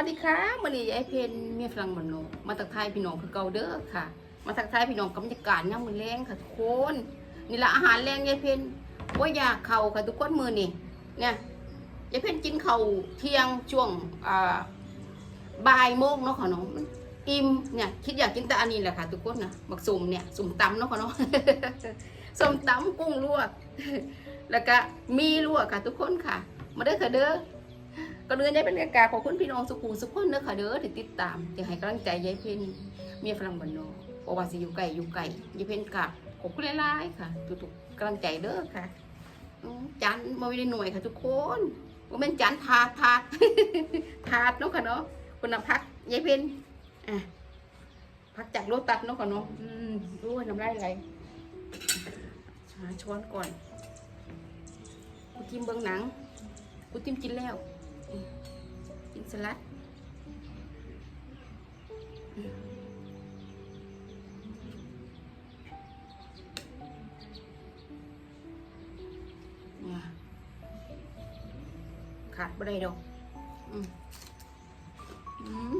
วัสดีค่ะมารียายเพนเมียฝรั่งบนโนมาทักทายพี่น้องคือเกาเด้อค่ะ มาทักทายพี่น้องกับบรรยากาศย่ามมือแรงค่ะทุกคนนี่ละอาหารแรงยายเพนว่าอยากเข่าค่ะทุกคนมือนี่เนี่ยยายเพนกินเข่าเที่ยงช่วงอ่าบ่ายโมงเนาะค่ะน้องอิ่มเนี่ยคิดอยากกินแต่อันนี้แหละค่ะทุกคนนะบักสุ่มเนี่ยสุ่มตำเนาะค่ะเนาะส้มตำกุ้งลวกแล้วก็มีลวกค่ะทุกคนค่ะ มาเด้อค่ะเด้อ ก็เดือนได้เป็นกากาขอบคุณพี่น้องสุขุมสุขคนเด้อค่ะเด้อที่ติดตามที่ให้กำลังใจยายเพ็ญเมียฝรั่งบ้านนอกเพราะว่าสิอยู่ไกลอยู่ไกลยายเพ็ญกับขอบคุณหลายๆค่ะทุกๆกำลังใจเด้อค่ะจันมาไม่ได้หน่วยค่ะทุกคนว่าเป็นจันถาดถาดถาดเนาะค่ะเนาะคุณพักยายเพ็ญอะพักจากโลตัดเนาะค่ะเนาะอืมรู้ว่าน้ำลายไหลหาช้อนก่อนกูจิ้มเบิ้งหนังกูจิ้มกินแล้ว กินสลัดนี่ขาดบ่ได้ดอกอืมอืม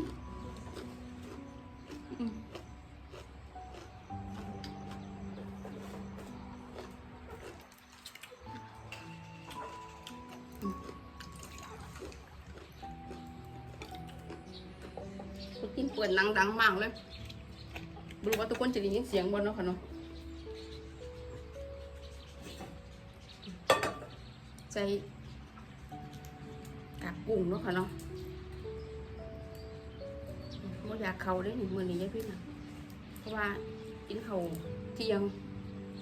เปิดหนังดังมากเลยบรู้ว่าทุกคนจะได้ยินเสียงบนเนาะค่ะเนาะใส่กากกุ้งเนาะค่ะเนาะว่อยากเขาได้หนึ่งมือนี้ยพี่นะเพราะว่ากินเขาเที่ยง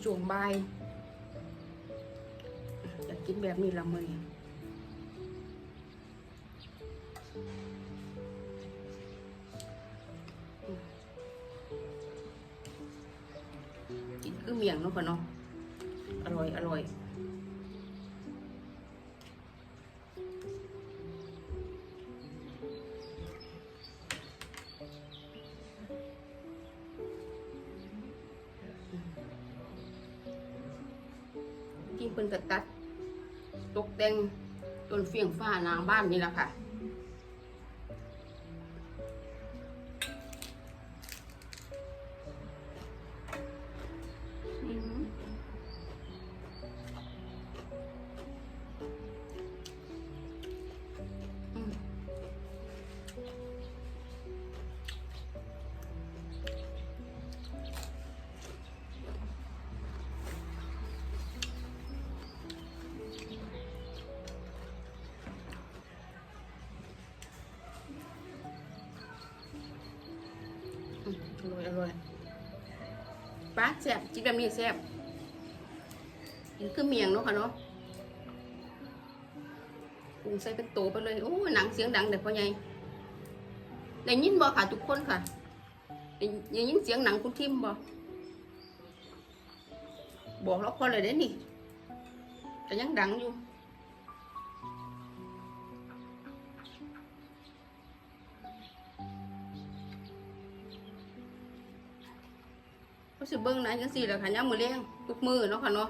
ช่วงบ่ายอยากกินแบบนี้ละมือ คือเมียงเนาะค่ะเนาะอร่อยอร่อยที่เพิ่นก็ตัด ตกแต่งต้นเฟียงฟ้าหนางบ้านนี่แหละค่ะ ป้าแซ่บจิบแบบนี้แซ่บกินคือเมียงเนาะค่ะเนาะปรุงใส่เป็นโตไปเลยโอ้ยหนังเสียงดังเด็กพ่อใหญ่ได้ยินบ่ค่ะทุกคนค่ะได้ยินเสียงหนังคุณทิมบ่บอกแล้วพอเลยเด้นี่แต่ยังดังอยู่ ก็สิเบิ่งนะจังซี่แหละค่ะยามมื้อแลงทุกมือเนาะค่ะเนาะ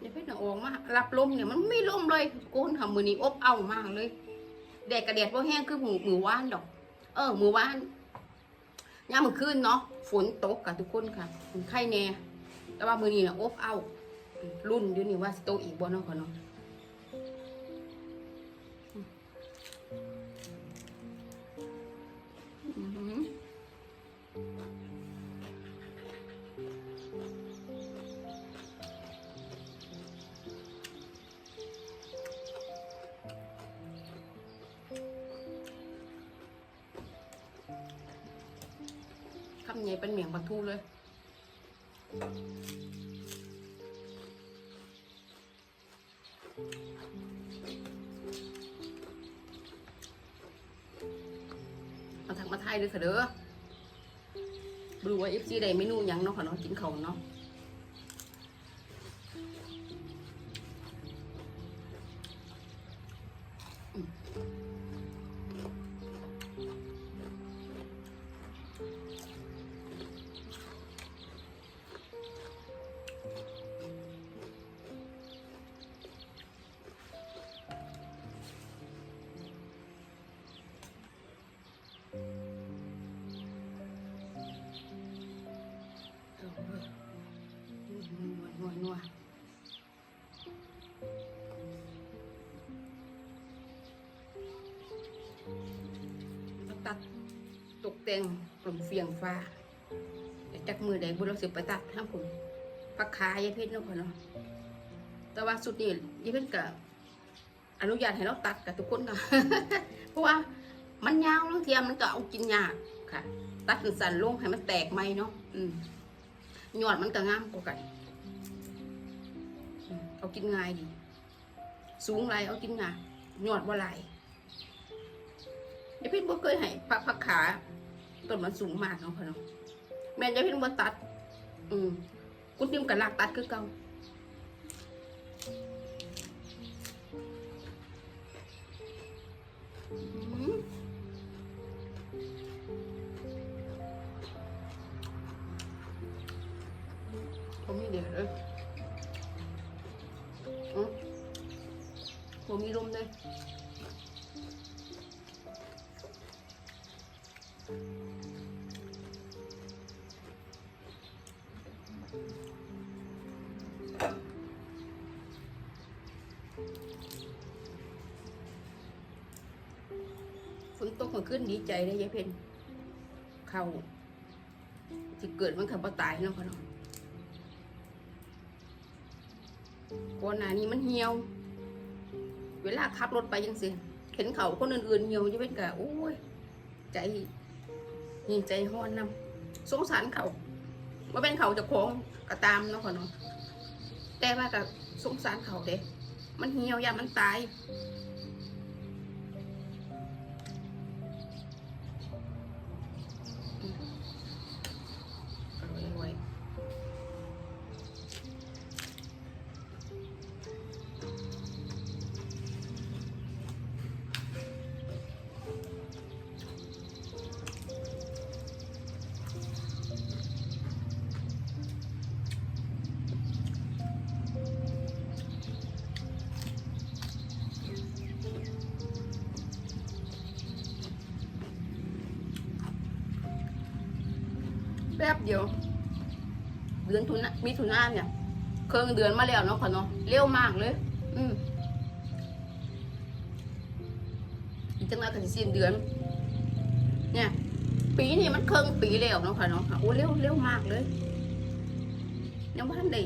อย่าเพิ่งออกมารับลมเนี่ยมันไม่ลมเลยโกนทำมือนี้อบเอามากเลยแดดกระแดดพอแห้งคือหมูหมูว่านดอก เออหมูว่านยามมื้อคืนเนาะฝนตกกับทุกคนค่ะไข้แน่แต่ว่ามือนี้น่ะอบเอารุ่นเดี๋ยวนี้ว่าสิโตอีกบ่เนาะค่ะเนาะ คำใหญ่เป็นเหมียงปลาทูเลยมาทางมาไทยเลยค่ะเด้อดูว่าเอฟซีได้เมนูยังเนาะค่ะเนาะกินเขาเนาะนั กแต่งกลมเฟียงฟ้าจักมือใดบุเราสิไปตัดทั้งผมปักขายายเพชรเนาะพ่อเนาะแต่ว่าสุดนี่ยายเพชรกับอนุญาตให้เราตัดกับทุกคนค่ะเพราะว่ามันยาวแล้วเทียมมันก็เอากินยากค่ะ ตัดสั้นๆลงให้มันแตกไหมเนาะอืมยอดมันก็งามกว่ากันเอากินง่ายดี สูงไรเอากินง่ายหยอดว่าไรยายพิษบ่เคยให้พักพักขา ต้นมันสูงมากเนาะพ่อเนาะแม่นยายพิษบ่ตัด อืมคุณติมกับลากตัดคือเก่าอืมผมมีเดี๋ยวเลยอืมผมมีลมเลย ฝนตกมาขึ้นดีใจเลยยายเพนเขาที่เกิดมันขับมาตายเนาะพ่อเนาะก่อนหน้านี้มันเหี่ยว เวลาขับรถไปยังสิเห็นเขาคนอื่นๆเหี่ยวจะเป็นกะโอ้ย ใจ นี่ใจห้อนนำสงสารเขาว่าเป็นเขาจะคองก็ตามเนาะพ่อเนาะแต่ว่าก็สงสารเขาเด้ มันเหี่ยวยามันตาย ป๊บเดียว เดือนทุนมิถุนาเนี่ยเครื่องเดือนมาแล้วเนาะค่ะเนาะเร็วมากเลย อืมอีกจังหวะก็จะสิ้นเดือน เนี่ย ปีนี้มันเครื่องปีแล้วเนาะค่ะเนาะโอ้เร็วเร็วมากเลยยังไม่ทันได้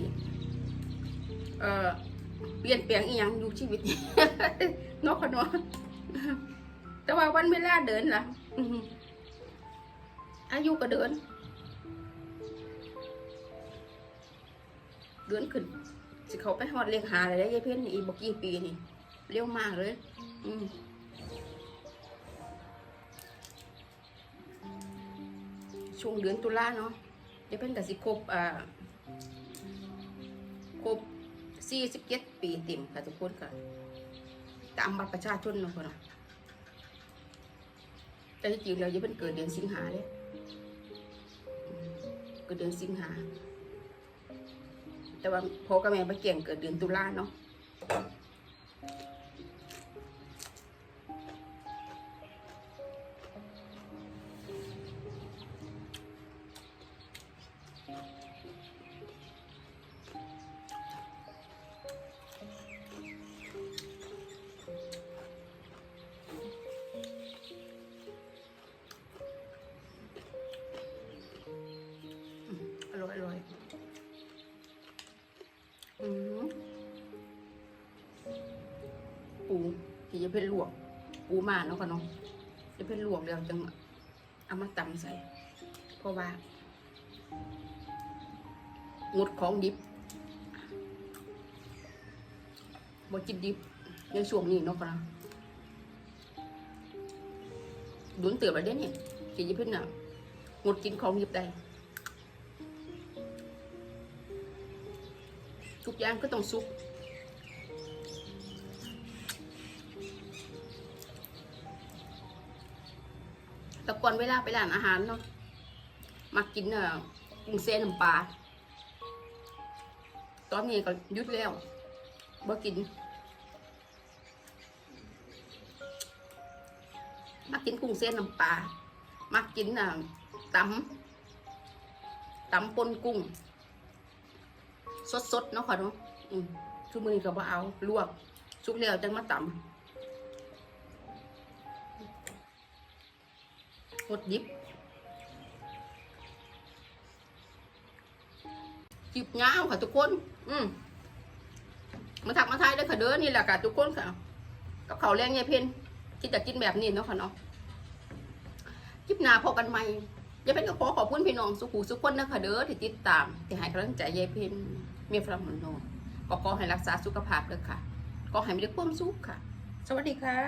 เอ่อเปลี่ยนแปลงอีหยังอยู่ชีวิตเนาะค่ะเนาะแต่ว่าวันเวลาเดินล่ะอือหืออายุก็เดิน เดือนขึ้นสิเขาไปฮอดเลี้ยงหาอะไรได้ยายเพ่นนี่อีกบกี่ปีนี่เร็วมากเลย อืมช่วงเดือนตุลาเนาะยายเพ่นกับสิครบอ่าครบสี่สิบเจ็ดปีเต็มค่ะทุกคนค่ะตามบัตรประชาชนเนาะคนน่ะแต่ที่จริงแล้วยายเพ่นเกิดเดือนสิงหาเลยเกิดเดือนสิงหา แต่ว่าพ่อกับแม่ไปเก่งเกิดเดือนตุลาเนาะ ที่จะเป็นลวกปูมาเนาะค่ะเนาะจะเป็นลวกแล้วจังเอามาตำใส่ เพราะว่างดของดิบบ่กินดิบในช่วงนี้เนาะค่ะเนาะดุนเตือบไปเด้เนี่ยที่จะเป็นน่ะงดกินของดิบได้ทุกอย่างก็ต้องซุก ก่อนเวลาไปร้านอาหารเนาะมากินเอ่อกุ้งเส้นน้ำปลาตอนนี้ก็ยุดแล้วบ่กิน มากินกุ้งเส้นน้ำปลามากินอะตำตำปนกุ้ง สดๆเนาะค่ะเนาะชุมือก็บ่เอาลวกสุกแล้วจังมาตำ หดยิบจิบยาวค่ะทุกคน อืมมาถักมาไทยได้ค่ะเด้อนี่แหละค่ะทุกคนค่ะ กับเขาแรงยายเพนที่จะกินแบบนี้เนาะค่ะเนาะคลิปหน้าพบกันใหม่ยายเพนก็ขอขอบคุณพี่น้องสุขูสุขคนนะคะเด้อที่ติดตามที่ให้กำลังใจยายเพนเมียฝรั่งมันโนก็ขอให้รักษาสุขภาพเด้อค่ะ ก็ให้มีความสุขค่ะ สวัสดีค่ะ